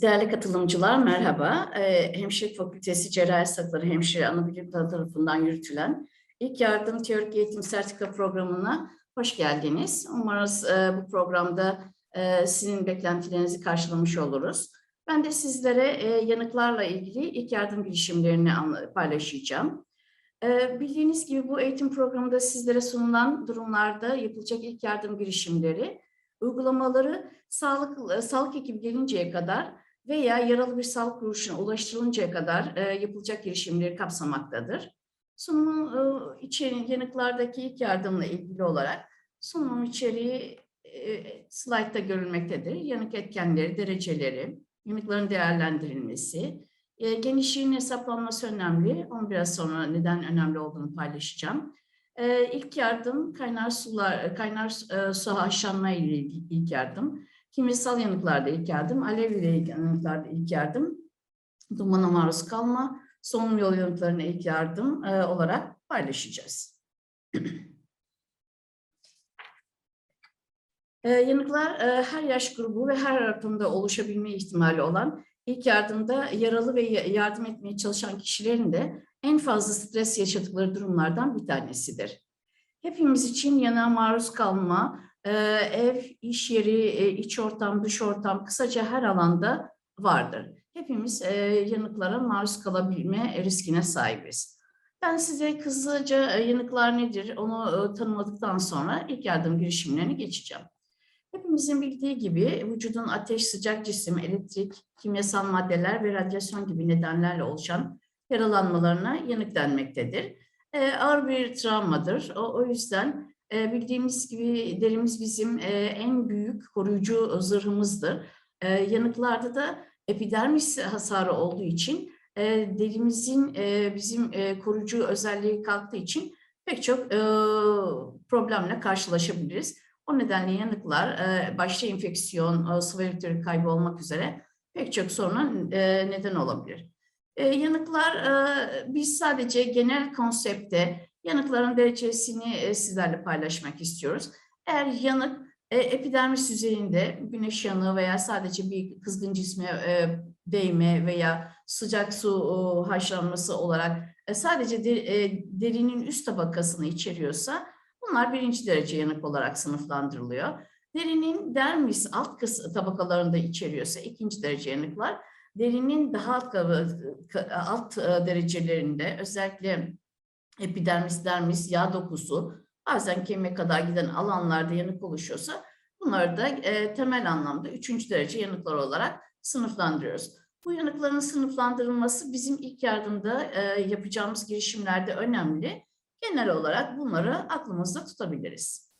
Değerli katılımcılar merhaba. Ee, Hemşirelik Fakültesi Cerrahi Sakları Hemşire Anabilim Dalı tarafından yürütülen İlk Yardım Teorik Eğitim Sertifika Programı'na hoş geldiniz. Umarız e, bu programda e, sizin beklentilerinizi karşılamış oluruz. Ben de sizlere e, yanıklarla ilgili ilk yardım girişimlerini paylaşacağım. Bildiğiniz gibi bu eğitim programında sizlere sunulan durumlarda yapılacak ilk yardım girişimleri, uygulamaları sağlık, sağlık ekibi gelinceye kadar veya yaralı bir sağlık kuruluşuna ulaştırılıncaya kadar e, yapılacak girişimleri kapsamaktadır. Sunumun e, içeriği yanıklardaki ilk yardımla ilgili olarak sunumun içeriği e, slaytta görülmektedir. Yanık etkenleri, dereceleri, yanıkların değerlendirilmesi, e, genişliğin hesaplanması önemli. Onu biraz sonra neden önemli olduğunu paylaşacağım. E, ilk yardım kaynar sular, kaynar e, su haşlanma ile ilgili ilk yardım. Kimyasal yanıklarda ilk yardım, alevli yanıklarda ilk yardım, dumana maruz kalma, solunum yolu yanıklarına ilk yardım e, olarak paylaşacağız. E, yanıklar e, her yaş grubu ve her ortamda oluşabilme ihtimali olan ilk yardımda yaralı ve ya- yardım etmeye çalışan kişilerin de en fazla stres yaşadıkları durumlardan bir tanesidir. Hepimiz için yanığa maruz kalma, ev, iş yeri, e, iç ortam, dış ortam, kısaca her alanda vardır. Hepimiz e, yanıklara maruz kalabilme riskine sahibiz. Ben size kısaca e, yanıklar nedir onu tanımadıktan sonra ilk yardım girişimlerine geçeceğim. Hepimizin bildiği gibi vücudun ateş, sıcak cisim, elektrik, kimyasal maddeler ve radyasyon gibi nedenlerle oluşan yaralanmalarına yanık denmektedir. Ağır bir travmadır. O yüzden e, bildiğimiz gibi derimiz bizim e, en büyük koruyucu zırhımızdır. E, yanıklarda da epidermis hasarı olduğu için e, derimizin e, bizim e, koruyucu özelliği kalktığı için pek çok e, problemle karşılaşabiliriz. O nedenle yanıklar e, başta enfeksiyon, e, sıvı elektrik kaybı olmak üzere pek çok soruna e, neden olabilir. E, yanıklar, e, biz sadece genel konsepte yanıkların derecesini e, sizlerle paylaşmak istiyoruz. Eğer yanık e, epidermis yüzeyinde güneş yanığı veya sadece bir kızgın cisme e, değme veya sıcak su haşlanması olarak sadece de, derinin üst tabakasını içeriyorsa bunlar birinci derece yanık olarak sınıflandırılıyor. Derinin dermis alt tabakalarında içeriyorsa ikinci derece yanıklar, derinin daha alt, alt derecelerinde özellikle epidermis, dermis, yağ dokusu, bazen kemiğe kadar giden alanlarda yanık oluşuyorsa bunları da e, temel anlamda üçüncü derece yanıklar olarak sınıflandırıyoruz. Bu yanıkların sınıflandırılması bizim ilk yardımda e, yapacağımız girişimlerde önemli. Genel olarak bunları aklımızda tutabiliriz.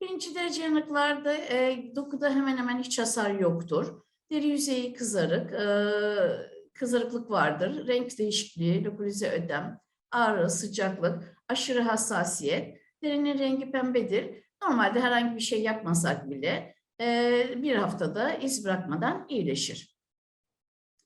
Birinci derece yanıklarda e, dokuda hemen hemen hiç hasar yoktur. Deri yüzeyi kızarık, e, kızarıklık vardır. Renk değişikliği, lokalize ödem, ağrı, sıcaklık, aşırı hassasiyet. Derinin rengi pembedir. Normalde herhangi bir şey yapmasak bile e, bir haftada iz bırakmadan iyileşir.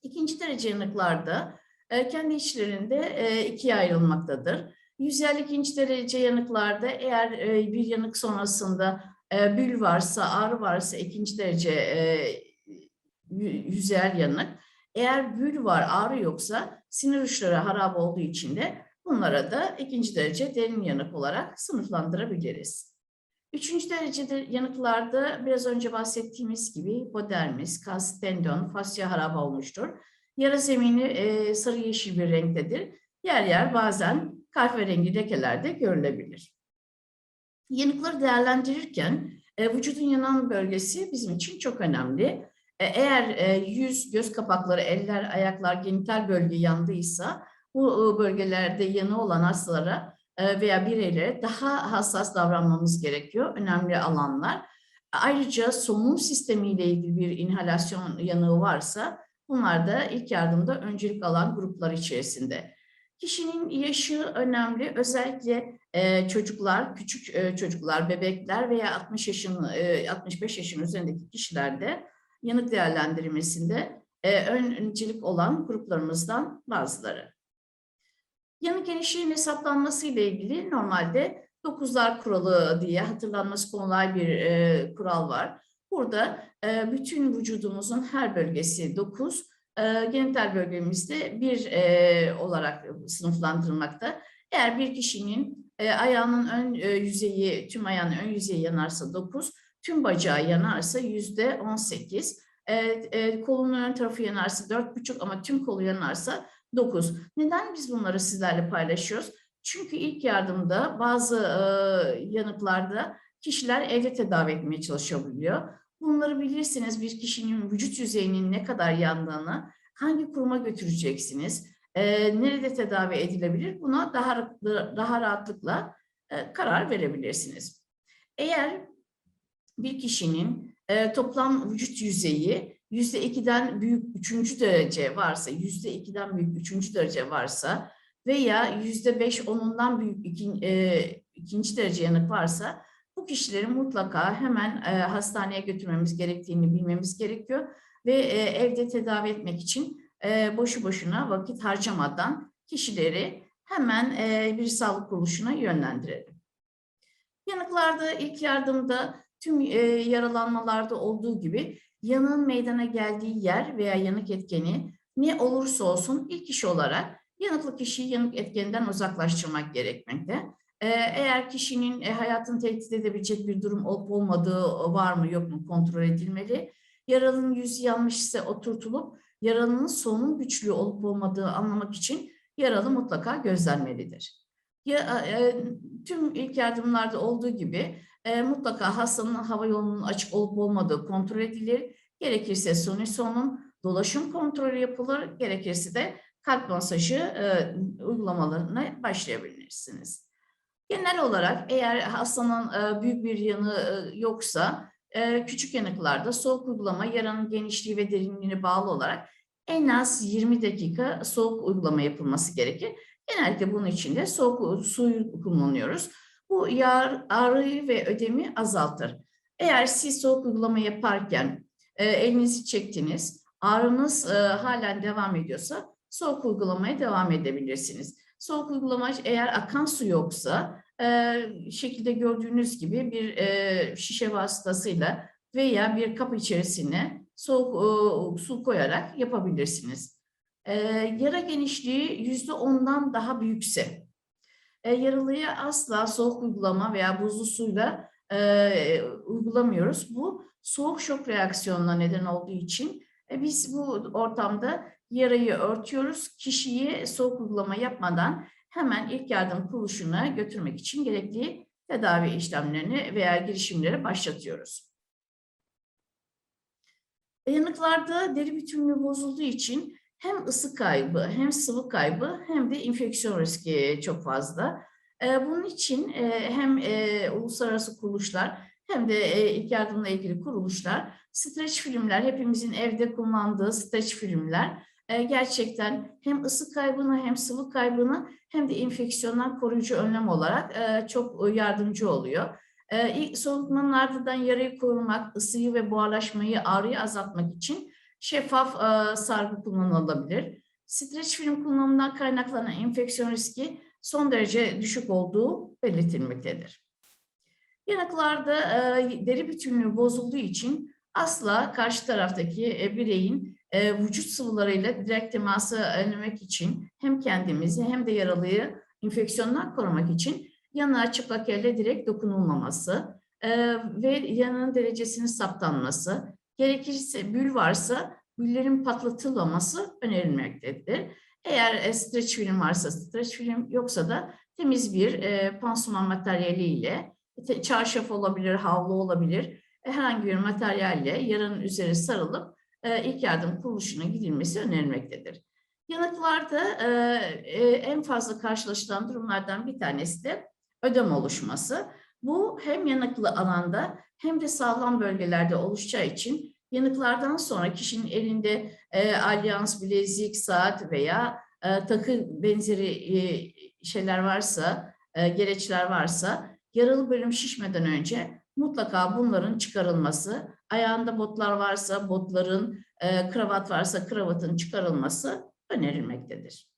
İkinci derece yanıklarda e, kendi içlerinde e, ikiye ayrılmaktadır. Yüzeyel ikinci derece yanıklarda eğer e, bir yanık sonrasında e, bül varsa, ağrı varsa ikinci derece e, yü- yüzeyel yanık. Eğer bül var, ağrı yoksa sinir uçları harap olduğu için de bunlara da ikinci derece derin yanık olarak sınıflandırabiliriz. Üçüncü derecede yanıklarda biraz önce bahsettiğimiz gibi hipodermis, kas, tendon, fasya harap olmuştur. Yara zemini e, sarı yeşil bir renktedir. Yer yer bazen kahverengi lekelerde görülebilir. Yanıkları değerlendirirken e, vücudun yanan bölgesi bizim için çok önemli. E, eğer e, yüz, göz kapakları, eller, ayaklar, genital bölge yandıysa bu e, bölgelerde yanı olan hastalara veya bireylere daha hassas davranmamız gerekiyor. Önemli alanlar. Ayrıca solunum sistemiyle ilgili bir inhalasyon yanığı varsa bunlar da ilk yardımda öncelik alan gruplar içerisinde. Kişinin yaşı önemli. Özellikle çocuklar, küçük çocuklar, bebekler veya 60 yaşın, e, 65 yaşın üzerindeki kişilerde yanık değerlendirmesinde e, öncelik olan gruplarımızdan bazıları. Yanık genişliğin hesaplanması ile ilgili normalde dokuzlar kuralı diye hatırlanması kolay bir e, kural var. Burada e, bütün vücudumuzun her bölgesi dokuz, e, genital bölgemizde bir e, olarak sınıflandırılmakta. Eğer bir kişinin e, ayağının ön e, yüzeyi, tüm ayağının ön yüzeyi yanarsa 9, tüm bacağı yanarsa yüzde 18, e, e, kolunun ön tarafı yanarsa 4,5 ama tüm kolu yanarsa 9. Neden biz bunları sizlerle paylaşıyoruz? Çünkü ilk yardımda bazı e, yanıklarda kişiler evde tedavi etmeye çalışabiliyor. Bunları bilirsiniz bir kişinin vücut yüzeyinin ne kadar yandığını, hangi kuruma götüreceksiniz, e, nerede tedavi edilebilir buna daha daha rahatlıkla e, karar verebilirsiniz. Eğer bir kişinin e, toplam vücut yüzeyi yüzde ikiden büyük üçüncü derece varsa, yüzde ikiden büyük üçüncü derece varsa veya yüzde beş onundan büyük iki, e, ikinci derece yanık varsa bu kişileri mutlaka hemen e, hastaneye götürmemiz gerektiğini bilmemiz gerekiyor ve e, evde tedavi etmek için e, boşu boşuna vakit harcamadan kişileri hemen e, bir sağlık kuruluşuna yönlendirelim. Yanıklarda ilk yardımda tüm e, yaralanmalarda olduğu gibi yanığın meydana geldiği yer veya yanık etkeni ne olursa olsun ilk iş olarak yanıklı kişiyi yanık etkeninden uzaklaştırmak gerekmekte. E, eğer kişinin e, hayatını tehdit edebilecek bir durum olup olmadığı var mı yok mu kontrol edilmeli. Yaralının yüzü yanmış ise oturtulup yaralının solunum güçlüğü olup olmadığı anlamak için yaralı mutlaka gözlenmelidir. Ya, e, tüm ilk yardımlarda olduğu gibi e, mutlaka hastanın hava yolunun açık olup olmadığı kontrol edilir. Gerekirse suni solunum, dolaşım kontrolü yapılır. Gerekirse de kalp masajı e, uygulamalarına başlayabilirsiniz. Genel olarak eğer hastanın e, büyük bir yanı e, yoksa e, küçük yanıklarda soğuk uygulama yaranın genişliği ve derinliğine bağlı olarak en az 20 dakika soğuk uygulama yapılması gerekir. Genellikle bunun için de soğuk suyu kullanıyoruz. Bu yağ, ağrıyı ve ödemi azaltır. Eğer siz soğuk uygulama yaparken e, elinizi çektiniz, ağrınız e, halen devam ediyorsa soğuk uygulamaya devam edebilirsiniz. Soğuk uygulama eğer akan su yoksa e, şekilde gördüğünüz gibi bir e, şişe vasıtasıyla veya bir kap içerisine soğuk e, su koyarak yapabilirsiniz. E, yara genişliği yüzde ondan daha büyükse, e, yaralıya asla soğuk uygulama veya buzlu suyla e, uygulamıyoruz. Bu soğuk şok reaksiyonuna neden olduğu için e, biz bu ortamda yarayı örtüyoruz. Kişiyi soğuk uygulama yapmadan hemen ilk yardım kuruluşuna götürmek için gerekli tedavi işlemlerini veya girişimleri başlatıyoruz. Yanıklarda deri bütünlüğü bozulduğu için hem ısı kaybı hem sıvı kaybı hem de infeksiyon riski çok fazla. Bunun için hem uluslararası kuruluşlar hem de ilk yardımla ilgili kuruluşlar streç filmler hepimizin evde kullandığı streç filmler gerçekten hem ısı kaybını hem sıvı kaybını hem de infeksiyondan koruyucu önlem olarak çok yardımcı oluyor. İlk soğutmanın ardından yarayı korumak, ısıyı ve buharlaşmayı, ağrıyı azaltmak için şeffaf sargı kullanılabilir. Streç film kullanımından kaynaklanan enfeksiyon riski son derece düşük olduğu belirtilmektedir. Yanıklarda deri bütünlüğü bozulduğu için asla karşı taraftaki bireyin vücut sıvılarıyla direkt teması önlemek için hem kendimizi hem de yaralıyı enfeksiyondan korumak için yanığa çıplak elle direkt dokunulmaması ve yanığın derecesinin saptanması, gerekirse bül varsa büllerin patlatılmaması önerilmektedir. Eğer streç film varsa streç film yoksa da temiz bir e, pansuman materyaliyle çarşaf olabilir, havlu olabilir herhangi bir materyalle yaranın üzeri sarılıp e, ilk yardım kuruluşuna gidilmesi önerilmektedir. Yanıklarda e, e, en fazla karşılaşılan durumlardan bir tanesi de ödem oluşması. Bu hem yanıklı alanda hem de sağlam bölgelerde oluşacağı için yanıklardan sonra kişinin elinde e, alyans, bilezik, saat veya e, takı benzeri e, şeyler varsa, e, gereçler varsa yaralı bölüm şişmeden önce mutlaka bunların çıkarılması, ayağında botlar varsa botların, e, kravat varsa kravatın çıkarılması önerilmektedir.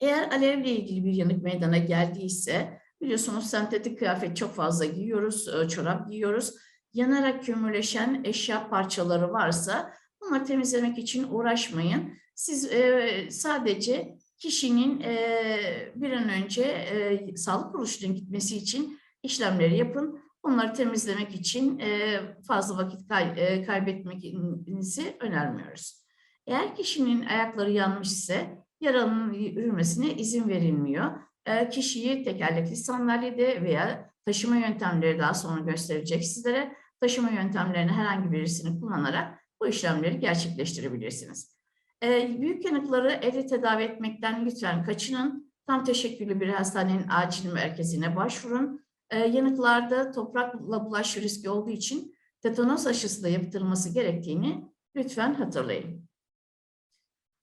Eğer alevle ilgili bir yanık meydana geldiyse Biliyorsunuz sentetik kıyafet çok fazla giyiyoruz, e, çorap giyiyoruz. Yanarak kömürleşen eşya parçaları varsa bunları temizlemek için uğraşmayın. Siz e, sadece kişinin e, bir an önce e, sağlık kuruluşuna gitmesi için işlemleri yapın. Onları temizlemek için e, fazla vakit kay, e, kaybetmenizi önermiyoruz. Eğer kişinin ayakları yanmış ise yaranın yürümesine izin verilmiyor. E, kişiyi tekerlekli sandalyede veya taşıma yöntemleri daha sonra gösterecek sizlere. Taşıma yöntemlerini herhangi birisini kullanarak bu işlemleri gerçekleştirebilirsiniz. E, büyük yanıkları evde tedavi etmekten lütfen kaçının. Tam teşekküllü bir hastanenin acil merkezine başvurun. E, yanıklarda toprakla bulaş riski olduğu için tetanos aşısı da yaptırılması gerektiğini lütfen hatırlayın.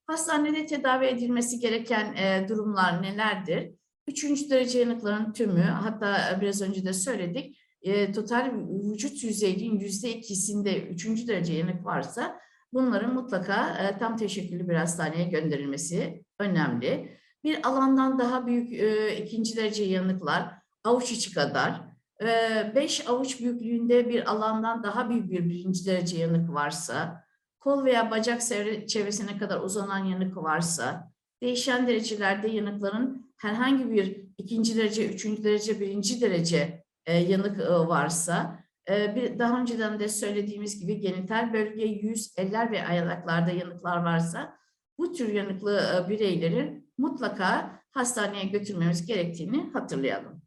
Hastanede tedavi edilmesi gereken durumlar nelerdir? Üçüncü derece yanıkların tümü, hatta biraz önce de söyledik, e, total vücut yüzeyinin yüzde ikisinde üçüncü derece yanık varsa bunların mutlaka e, tam teşekküllü bir hastaneye gönderilmesi önemli. Bir alandan daha büyük e, ikinci derece yanıklar, avuç içi kadar, e, beş avuç büyüklüğünde bir alandan daha büyük bir birinci derece yanık varsa, kol veya bacak çevresine kadar uzanan yanık varsa, değişen derecelerde yanıkların herhangi bir ikinci derece, üçüncü derece, birinci derece e, yanık e, varsa, e, bir, daha önceden de söylediğimiz gibi genital bölge, yüz, eller ve ayaklarda yanıklar varsa, bu tür yanıklı e, bireyleri mutlaka hastaneye götürmemiz gerektiğini hatırlayalım.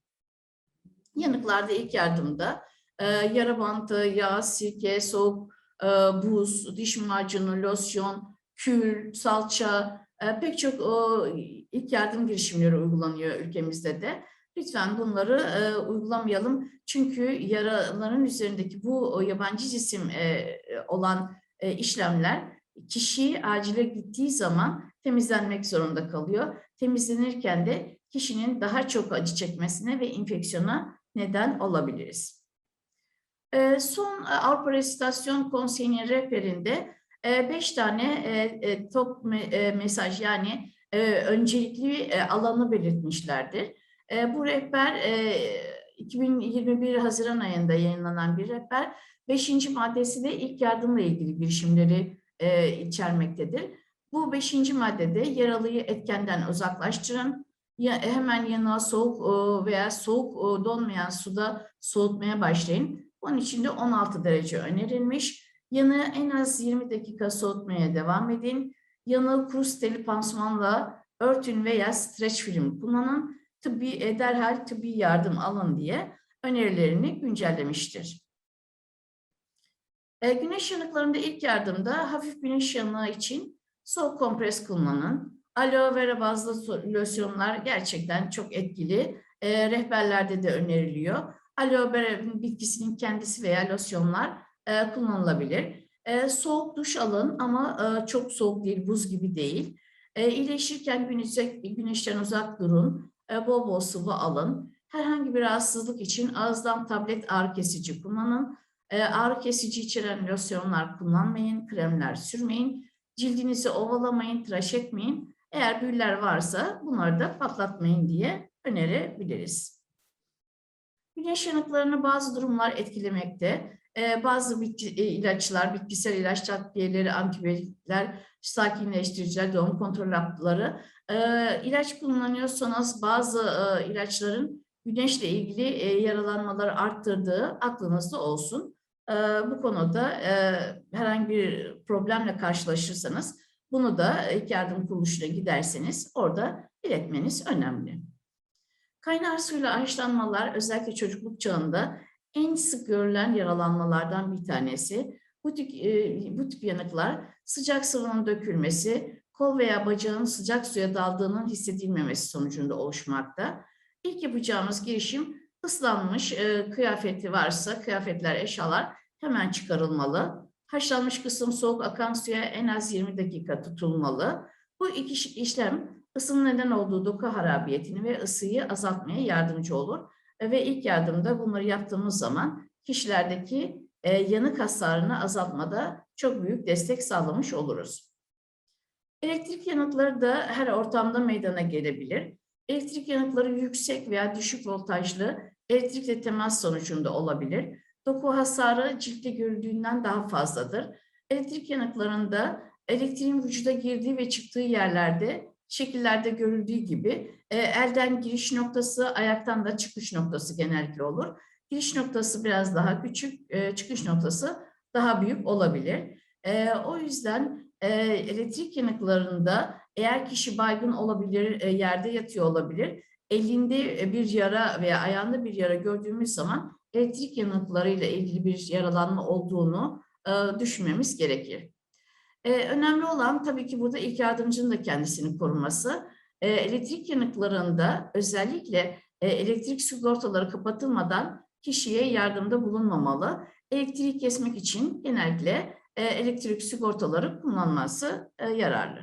Yanıklarda ilk yardımda e, yara bandı, yağ, sirke, soğuk, e, buz, diş macunu, losyon, kül, salça, pek çok ilk yardım girişimleri uygulanıyor ülkemizde de. Lütfen bunları e, uygulamayalım. Çünkü yaraların üzerindeki bu yabancı cisim e, olan e, işlemler kişi acile gittiği zaman temizlenmek zorunda kalıyor. Temizlenirken de kişinin daha çok acı çekmesine ve infeksiyona neden olabiliriz. Son Avrupa Restorasyon Konseyi'nin rehberinde beş tane e, e, top e, mesaj yani öncelikli alanı belirtmişlerdir. Bu rehber e, 2021 Haziran ayında yayınlanan bir rehber. Beşinci maddesi de ilk yardımla ilgili girişimleri içermektedir. Bu beşinci maddede yaralıyı etkenden uzaklaştırın. Ya, hemen yanına soğuk veya soğuk donmayan suda soğutmaya başlayın. Onun için de 16 derece önerilmiş. Yanı en az 20 dakika soğutmaya devam edin. Yanı kuru steli pansumanla örtün veya streç film kullanın. Tıbbi, e, derhal tıbbi yardım alın diye önerilerini güncellemiştir. E, güneş yanıklarında ilk yardımda hafif güneş yanığı için soğuk kompres kullanın. Aloe vera bazlı losyonlar gerçekten çok etkili. E, rehberlerde de öneriliyor. Aloe vera bitkisinin kendisi veya losyonlar e, kullanılabilir. E, soğuk duş alın ama e, çok soğuk değil, buz gibi değil. E, iyileşirken güneşe, güneşten uzak durun. E, bol bol sıvı alın. Herhangi bir rahatsızlık için ağızdan tablet ağrı kesici kullanın. E, ağrı kesici içeren losyonlar kullanmayın, kremler sürmeyin. Cildinizi ovalamayın, tıraş etmeyin. Eğer büyüler varsa bunları da patlatmayın diye önerebiliriz. Güneş yanıklarını bazı durumlar etkilemekte. Ee, bazı bitki, e, ilaçlar, bitkisel ilaç takviyeleri, antibiyotikler, sakinleştiriciler, doğum kontrol hapları. E, ilaç kullanıyorsanız bazı e, ilaçların güneşle ilgili e, yaralanmaları arttırdığı aklınızda olsun. E, bu konuda e, herhangi bir problemle karşılaşırsanız bunu da ilk yardım kuruluşuna giderseniz orada iletmeniz önemli. Kaynar suyla haşlanmalar özellikle çocukluk çağında en sık görülen yaralanmalardan bir tanesi. Bu tip, e, bu tip yanıklar sıcak sıvının dökülmesi, kol veya bacağın sıcak suya daldığının hissedilmemesi sonucunda oluşmakta. İlk yapacağımız girişim ıslanmış e, kıyafeti varsa, kıyafetler, eşyalar hemen çıkarılmalı. Haşlanmış kısım soğuk akan suya en az 20 dakika tutulmalı. Bu iki işlem ısının neden olduğu doku harabiyetini ve ısıyı azaltmaya yardımcı olur. Ve ilk yardımda bunları yaptığımız zaman kişilerdeki e, yanık hasarını azaltmada çok büyük destek sağlamış oluruz. Elektrik yanıkları da her ortamda meydana gelebilir. Elektrik yanıkları yüksek veya düşük voltajlı elektrikle temas sonucunda olabilir. Doku hasarı ciltte görüldüğünden daha fazladır. Elektrik yanıklarında elektriğin vücuda girdiği ve çıktığı yerlerde şekillerde görüldüğü gibi e, elden giriş noktası, ayaktan da çıkış noktası genellikle olur. Giriş noktası biraz daha küçük, e, çıkış noktası daha büyük olabilir. E, o yüzden e, elektrik yanıklarında eğer kişi baygın olabilir, e, yerde yatıyor olabilir, elinde bir yara veya ayağında bir yara gördüğümüz zaman elektrik yanıklarıyla ilgili bir yaralanma olduğunu e, düşünmemiz gerekir. E, önemli olan tabii ki burada ilk yardımcının da kendisini koruması. E, elektrik yanıklarında özellikle e, elektrik sigortaları kapatılmadan kişiye yardımda bulunmamalı. Elektriği kesmek için genellikle e, elektrik sigortaları kullanması e, yararlı.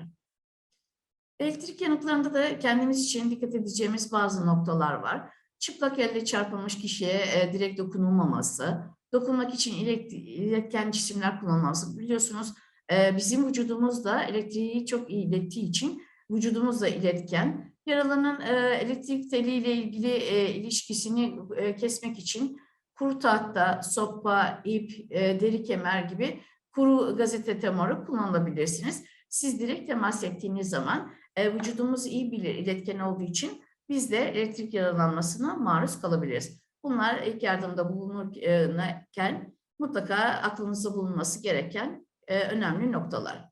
Elektrik yanıklarında da kendimiz için dikkat edeceğimiz bazı noktalar var. Çıplak elle çarpılmış kişiye e, direkt dokunulmaması, dokunmak için ilet- iletken cisimler kullanılması. Biliyorsunuz e, bizim vücudumuz da elektriği çok iyi ilettiği için vücudumuz da iletken. Yaralının e, elektrik teliyle ilgili e, ilişkisini e, kesmek için kuru tahta, sopa, ip, e, deri kemer gibi kuru gazete temarı kullanabilirsiniz. Siz direkt temas ettiğiniz zaman vücudumuz iyi bilir iletken olduğu için biz de elektrik yaralanmasına maruz kalabiliriz. Bunlar ilk yardımda bulunurken mutlaka aklınızda bulunması gereken e, önemli noktalar.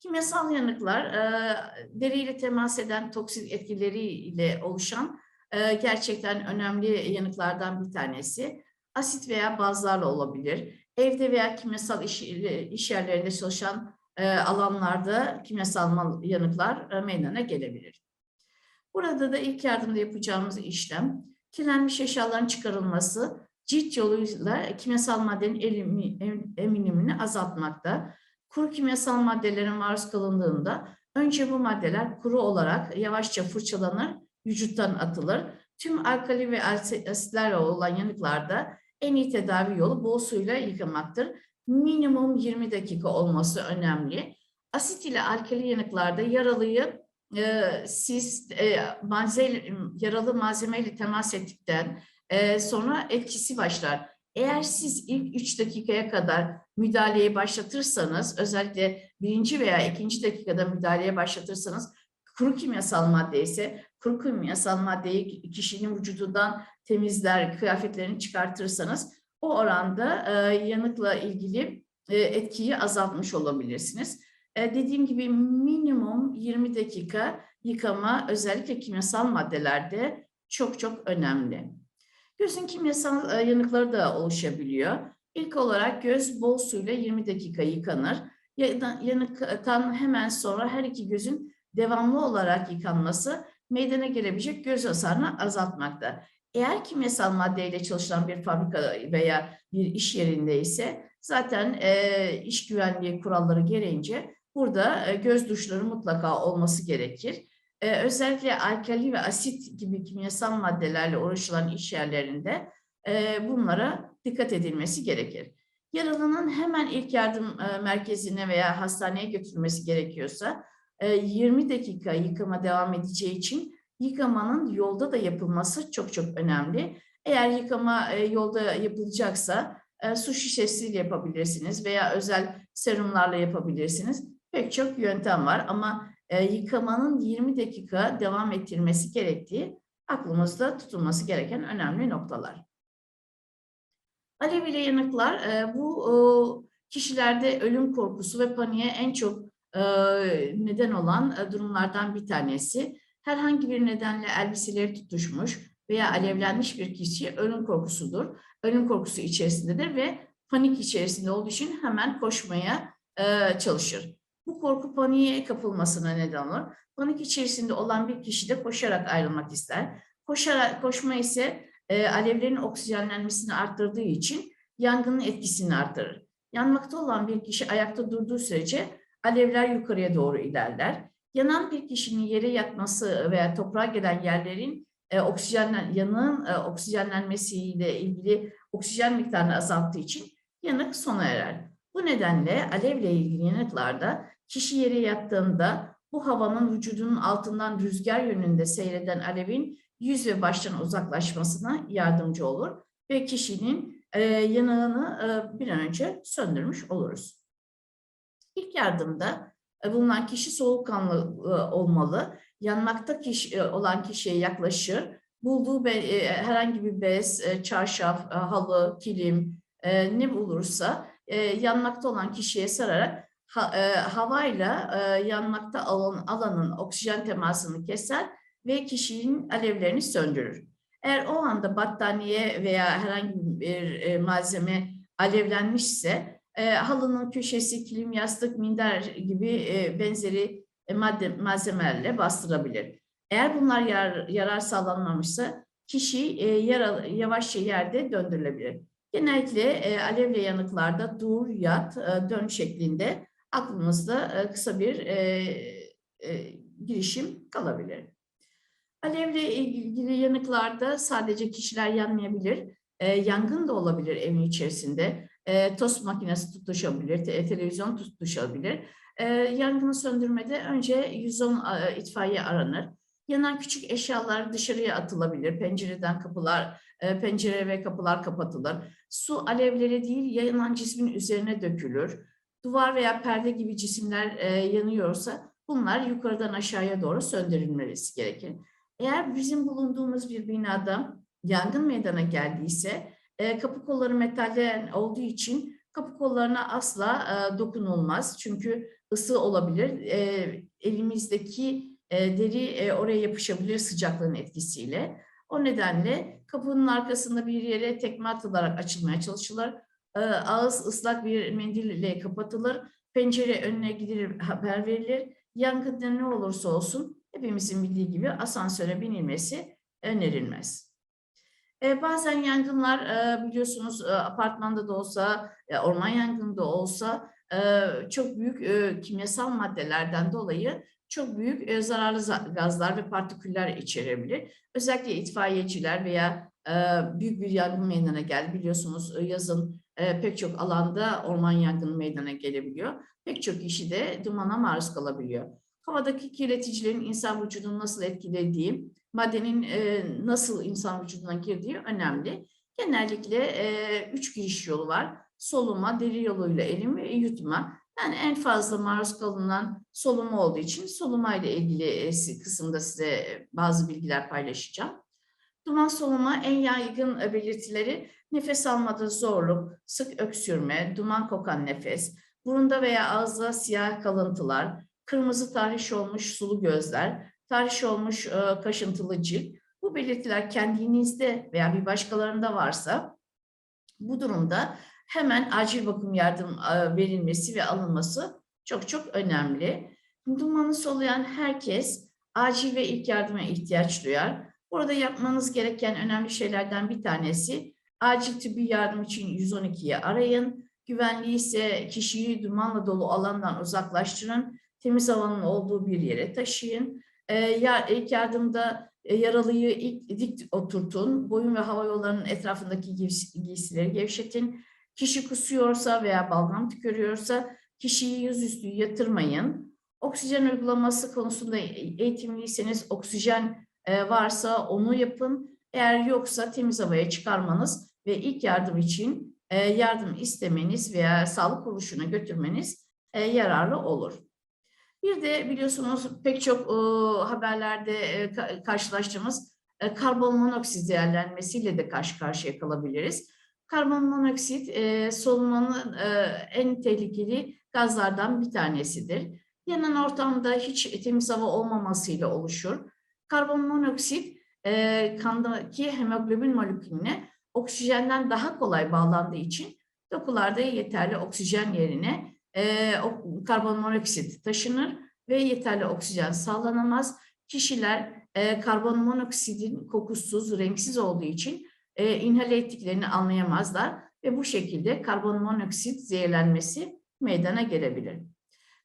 Kimyasal yanıklar e, deriyle temas eden toksik etkileriyle oluşan e, gerçekten önemli yanıklardan bir tanesi. Asit veya bazlarla olabilir. Evde veya kimyasal iş, iş yerlerinde çalışan e, alanlarda kimyasal yanıklar e, meydana gelebilir. Burada da ilk yardımda yapacağımız işlem kirlenmiş eşyaların çıkarılması, cilt yoluyla kimyasal maddenin eminimini azaltmakta. Kuru kimyasal maddelerin maruz kalındığında önce bu maddeler kuru olarak yavaşça fırçalanır, vücuttan atılır. Tüm alkali ve asitlerle olan yanıklarda en iyi tedavi yolu bol suyla yıkamaktır. Minimum 20 dakika olması önemli. Asit ile alkali yanıklarda yaralıyı e, siz e, malzeme, yaralı malzemeyle temas ettikten e, sonra etkisi başlar. Eğer siz ilk 3 dakikaya kadar müdahaleyi başlatırsanız, özellikle birinci veya ikinci dakikada müdahaleye başlatırsanız, kuru kimyasal madde ise kuru kimyasal maddeyi kişinin vücudundan temizler, kıyafetlerini çıkartırsanız o oranda e, yanıkla ilgili e, etkiyi azaltmış olabilirsiniz. E, dediğim gibi minimum 20 dakika yıkama özellikle kimyasal maddelerde çok çok önemli. Gözün kimyasal e, yanıkları da oluşabiliyor. İlk olarak göz bol suyla 20 dakika yıkanır. Yanıktan hemen sonra her iki gözün devamlı olarak yıkanması meydana gelebilecek göz hasarını azaltmakta. Eğer kimyasal maddeyle çalışılan bir fabrika veya bir iş yerinde ise zaten e, iş güvenliği kuralları gereğince burada e, göz duşları mutlaka olması gerekir. E, özellikle alkali ve asit gibi kimyasal maddelerle uğraşılan iş yerlerinde e, bunlara dikkat edilmesi gerekir. Yaralının hemen ilk yardım e, merkezine veya hastaneye götürülmesi gerekiyorsa 20 e, dakika yıkama devam edeceği için yıkamanın yolda da yapılması çok çok önemli. Eğer yıkama e, yolda yapılacaksa e, su şişesiyle yapabilirsiniz veya özel serumlarla yapabilirsiniz. Pek çok yöntem var ama e, yıkamanın 20 dakika devam ettirmesi gerektiği aklımızda tutulması gereken önemli noktalar. Alev ile yanıklar bu kişilerde ölüm korkusu ve paniğe en çok neden olan durumlardan bir tanesi herhangi bir nedenle elbiseleri tutuşmuş veya alevlenmiş bir kişi ölüm korkusudur. Ölüm korkusu içerisindedir ve panik içerisinde olduğu için hemen koşmaya e, çalışır. Bu korku paniğe kapılmasına neden olur. Panik içerisinde olan bir kişi de koşarak ayrılmak ister. Koşarak, koşma ise e, alevlerin oksijenlenmesini arttırdığı için yangının etkisini arttırır. Yanmakta olan bir kişi ayakta durduğu sürece alevler yukarıya doğru ilerler yanan bir kişinin yere yatması veya toprağa gelen yerlerin e, oksijenlen, yanığın e, oksijenlenmesiyle ilgili oksijen miktarını azalttığı için yanık sona erer. Bu nedenle alevle ilgili yanıklarda kişi yere yattığında bu havanın vücudunun altından rüzgar yönünde seyreden alevin yüz ve baştan uzaklaşmasına yardımcı olur ve kişinin e, yanığını e, bir an önce söndürmüş oluruz. İlk yardımda e, bulunan kişi soğukkanlı e, olmalı. Yanmakta kişi, e, olan kişiye yaklaşır. Bulduğu be, e, herhangi bir bez, e, çarşaf, e, halı, kilim e, ne bulursa e, yanmakta olan kişiye sararak ha, e, havayla e, yanmakta alan, alanın oksijen temasını keser ve kişinin alevlerini söndürür. Eğer o anda battaniye veya herhangi bir e, malzeme alevlenmişse e, halının köşesi, kilim, yastık, minder gibi e, benzeri e, madde malzemelerle bastırabilir. Eğer bunlar yar, yarar sağlanmamışsa kişi e, yara, yavaşça yerde döndürülebilir. Genellikle e, alevle yanıklarda dur, yat, e, dön şeklinde aklımızda e, kısa bir e, e, girişim kalabilir. Alevle ilgili yanıklarda sadece kişiler yanmayabilir. E, yangın da olabilir evin içerisinde. E, tost makinesi tutuşabilir, te, televizyon tutuşabilir. E, yangını söndürmede önce 110 e, itfaiye aranır. Yanan küçük eşyalar dışarıya atılabilir. Pencereden kapılar, e, pencere ve kapılar kapatılır. Su alevleri değil, yanan cismin üzerine dökülür. Duvar veya perde gibi cisimler e, yanıyorsa bunlar yukarıdan aşağıya doğru söndürülmesi gerekir. Eğer bizim bulunduğumuz bir binada yangın meydana geldiyse e, kapı kolları metalden olduğu için kapı kollarına asla e, dokunulmaz. Çünkü ısı olabilir. E, elimizdeki e, deri e, oraya yapışabilir sıcaklığın etkisiyle. O nedenle kapının arkasında bir yere tekme atılarak açılmaya çalışılır. E, ağız ıslak bir mendille kapatılır. Pencere önüne gidilir, haber verilir. Yangında ne olursa olsun hepimizin bildiği gibi asansöre binilmesi önerilmez. E, bazen yangınlar e, biliyorsunuz e, apartmanda da olsa, e, orman yangını da olsa çok büyük kimyasal maddelerden dolayı çok büyük zararlı gazlar ve partiküller içerebilir. Özellikle itfaiyeciler veya büyük bir yangın meydana geldi. Biliyorsunuz yazın e, pek çok alanda orman yangını meydana gelebiliyor. Pek çok kişi de dumana maruz kalabiliyor. Havadaki kirleticilerin insan vücudunu nasıl etkilediği, maddenin e, nasıl insan vücuduna girdiği önemli. Genellikle e, üç giriş yolu var. Soluma, deri yoluyla elim ve yutma. Yani en fazla maruz kalınan soluma olduğu için soluma ile ilgili kısımda size bazı bilgiler paylaşacağım. Duman soluma en yaygın belirtileri nefes almada zorluk, sık öksürme, duman kokan nefes, burunda veya ağızda siyah kalıntılar, kırmızı tahriş olmuş sulu gözler, tahriş olmuş e, kaşıntılı cilt. Bu belirtiler kendinizde veya bir başkalarında varsa bu durumda hemen acil bakım yardım e, verilmesi ve alınması çok çok önemli. Dumanı soluyan herkes acil ve ilk yardıma ihtiyaç duyar. Burada yapmanız gereken önemli şeylerden bir tanesi acil tıbbi yardım için 112'yi arayın. Güvenli ise kişiyi dumanla dolu alandan uzaklaştırın. Temiz havanın olduğu bir yere taşıyın. Ee, ilk yardımda e, yaralıyı ilk dik oturtun. Boyun ve hava yollarının etrafındaki giysileri gevşetin. Kişi kusuyorsa veya balgam tükürüyorsa kişiyi yüzüstü yatırmayın. Oksijen uygulaması konusunda eğitimliyseniz oksijen e, varsa onu yapın. Eğer yoksa temiz havaya çıkarmanız ve ilk yardım için e, yardım istemeniz veya sağlık kuruluşuna götürmeniz e, yararlı olur. Bir de biliyorsunuz pek çok haberlerde karşılaştığımız karbon monoksit değerlenmesiyle de karşı karşıya kalabiliriz. Karbon monoksit e, solumanın e, en tehlikeli gazlardan bir tanesidir. Yanan ortamda hiç temiz hava olmamasıyla oluşur. Karbon monoksit e, kandaki hemoglobin molekülüne oksijenden daha kolay bağlandığı için dokularda yeterli oksijen yerine e, karbon monoksit taşınır ve yeterli oksijen sağlanamaz. Kişiler e, karbon monoksidin kokusuz, renksiz olduğu için e, inhale ettiklerini anlayamazlar ve bu şekilde karbon monoksit zehirlenmesi meydana gelebilir.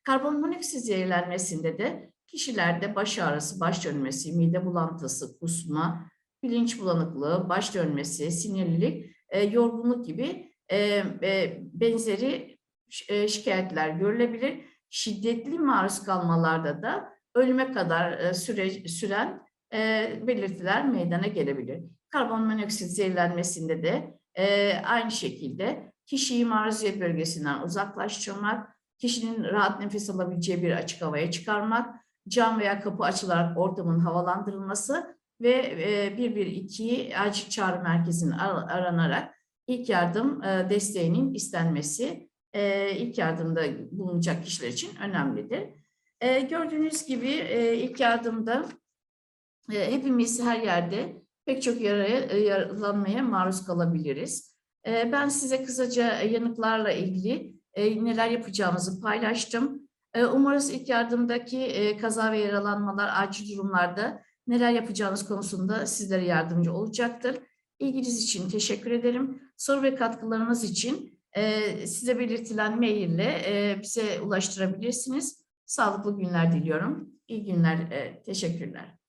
Karbon monoksit zehirlenmesinde de kişilerde baş ağrısı, baş dönmesi, mide bulantısı, kusma, bilinç bulanıklığı, baş dönmesi, sinirlilik, e, yorgunluk gibi e, e, benzeri e, şikayetler görülebilir. Şiddetli maruz kalmalarda da ölüme kadar e, süre, süren e, belirtiler meydana gelebilir. Karbon monoksit zehirlenmesinde de e, aynı şekilde kişiyi maruziyet bölgesinden uzaklaştırmak, kişinin rahat nefes alabileceği bir açık havaya çıkarmak, cam veya kapı açılarak ortamın havalandırılması ve e, 112 acil çağrı merkezinin ar- aranarak ilk yardım e, desteğinin istenmesi e, ilk yardımda bulunacak kişiler için önemlidir. E, gördüğünüz gibi ilk yardımda hepimiz her yerde pek çok yaraya, yaralanmaya maruz kalabiliriz. Ben size kısaca yanıklarla ilgili neler yapacağımızı paylaştım. E, umarız ilk yardımdaki e, kaza ve yaralanmalar acil durumlarda neler yapacağınız konusunda sizlere yardımcı olacaktır. İlginiz için teşekkür ederim. Soru ve katkılarınız için e, size belirtilen maille e, bize ulaştırabilirsiniz. Sağlıklı günler diliyorum. İyi günler, teşekkürler.